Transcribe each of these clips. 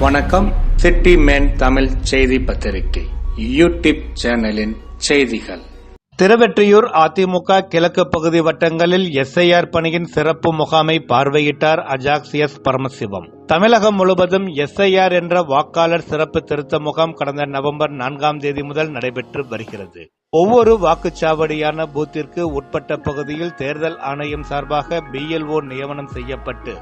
வணக்கம். City man Tamil செய்தி பத்திரிகை யூடியூப் சேனலின் செய்திகள். திருவெற்றியூர் அதிமுக கிழக்கு பகுதி வட்டங்களில் எஸ்ஐஆர் பணியின் சிறப்பு முகாமை பார்வையிட்டார் அஜாக்சியஸ் பரமசிவம். தமிழகம் முழுவதும் எஸ்ஐஆர் என்ற வாக்காளர் சிறப்பு திருத்த முகாம் கடந்த நவம்பர் நான்காம் தேதி முதல் நடைபெற்று வருகிறது. ஒவ்வொரு வாக்குச்சாவடியான பூத்திற்கு உட்பட்ட பகுதியில் தேர்தல் ஆணையம் சார்பாக பிஎல்ஓ நியமனம் செய்யப்பட்டு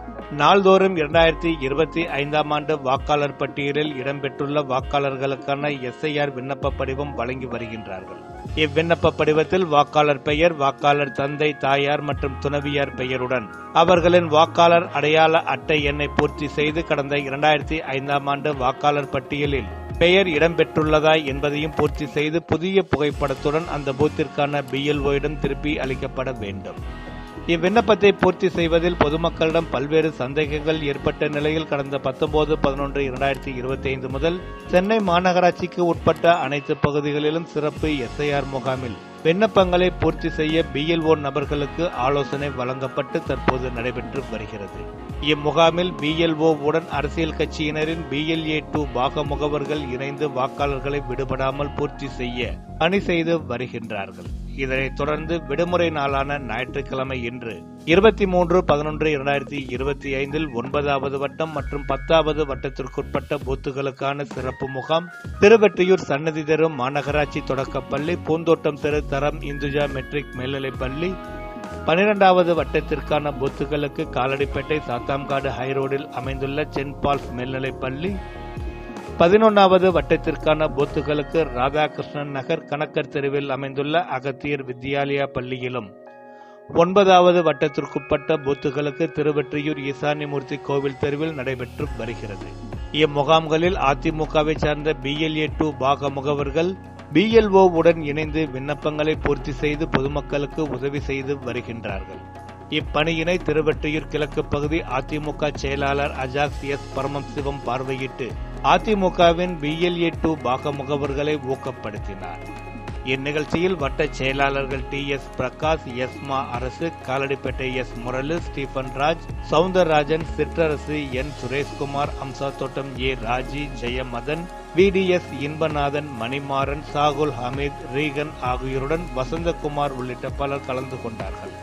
நாள்தோறும் இரண்டாயிரத்தி இருபத்தி ஐந்தாம் ஆண்டு வாக்காளர் பட்டியலில் இடம்பெற்றுள்ள வாக்காளர்களுக்கான எஸ்ஐஆர் விண்ணப்ப படிவம் வழங்கி வருகின்றார்கள். இவ்விண்ணப்ப படிவத்தில் வாக்காளர் பெயர் வாக்காளர் தந்தை தாயார் மற்றும் துணவியார் பெயருடன் அவர்களின் வாக்காளர் அடையாள அட்டை எண்ணை பூர்த்தி செய்து கடந்த இரண்டாயிரத்தி ஐந்தாம் ஆண்டு வாக்காளர் பட்டியலில் பெயர் இடம்பெற்றுள்ளதா என்பதையும் பூர்த்தி செய்து புதிய புகைப்படத்துடன் அந்த பூத்திற்கான பிஎல்ஓயிடம் திருப்பி அளிக்கப்பட வேண்டும். இவ்விண்ணப்பத்தை பூர்த்தி செய்வதில் பொதுமக்களிடம் பல்வேறு சந்தேகங்கள் ஏற்பட்ட நிலையில் கடந்த பத்தொன்பது பதினொன்று இரண்டாயிரத்தி இருபத்தி ஐந்து முதல் சென்னை மாநகராட்சிக்கு உட்பட்ட அனைத்து பகுதிகளிலும் சிறப்பு எஸ்ஐஆர் முகாமில் விண்ணப்பங்களை பூர்த்தி செய்ய பிஎல்ஓ நபர்களுக்கு ஆலோசனை வழங்கப்பட்டு தற்போது நடைபெற்று வருகிறது. இம்முகாமில் பிஎல்ஓ உடன் அரசியல் கட்சியினரின் பிஎல்ஏ டூ பாக முகவர்கள் இணைந்து வாக்காளர்களை விடுபடாமல் பூர்த்தி செய்ய பணி செய்து வருகின்றார்கள். இதனைத் தொடர்ந்து விடுமுறை நாளான ஞாயிற்றுக்கிழமை இன்று இருபத்தி மூன்று பதினொன்று இரண்டாயிரத்தி இருபத்தி ஐந்தில் ஒன்பதாவது வட்டம் மற்றும் பத்தாவது வட்டத்திற்குட்பட்ட பூத்துகளுக்கான சிறப்பு முகாம் திருவெற்றியூர் சன்னதி தெரு மாநகராட்சி தொடக்கப்பள்ளி பூந்தோட்டம் தெரு தரம் இந்துஜா மெட்ரிக் மேல்நிலைப்பள்ளி பனிரெண்டாவது வட்டத்திற்கான பூத்துகளுக்கு காலடிப்பேட்டை சாத்தாம்காடு ஹைரோடில் அமைந்துள்ள சென்ட் பால்ஸ் மேல்நிலைப்பள்ளி பதினொன்றாவது வட்டத்திற்கான பூத்துகளுக்கு ராதாகிருஷ்ணன் நகர் கணக்கர் தெருவில் அமைந்துள்ள அகத்தியர் வித்யாலயா பள்ளியிலும் ஒன்பதாவது வட்டத்திற்குட்பட்ட பூத்துகளுக்கு திருவெற்றியூர் ஈசானிமூர்த்தி கோவில் தெருவில் நடைபெற்று வருகிறது. இம்முகாம்களில் அதிமுகவை சார்ந்த பிஎல்ஏ டூ பாக முகவர்கள் பிஎல்ஓ உடன் இணைந்து விண்ணப்பங்களை பூர்த்தி செய்து பொதுமக்களுக்கு உதவி செய்து வருகின்றார்கள். இப்பணியினை திருவெற்றியூர் கிழக்கு பகுதி அதிமுக செயலாளர் அஜாக்ஸ் எஸ் பரமசிவம் பார்வையிட்டு அதிமுகவின் பிஎல்ஏ டூ பாக முகவர்களை ஊக்கப்படுத்தினார். இந்நிகழ்ச்சியில் வட்ட செயலாளர்கள் D S Prakash எஸ்மா Arasu Kaladipettai S Murali Stephen Raj Soundararajan Sitrarasu N Sureshkumar Amsa Thottam A Raji Jeyamathan VTS Inbanathan Manimaran Shahul Hameed Reagan ஆகியோருடன் வசந்தகுமார் உள்ளிட்ட பலர் கலந்து கொண்டார்கள்.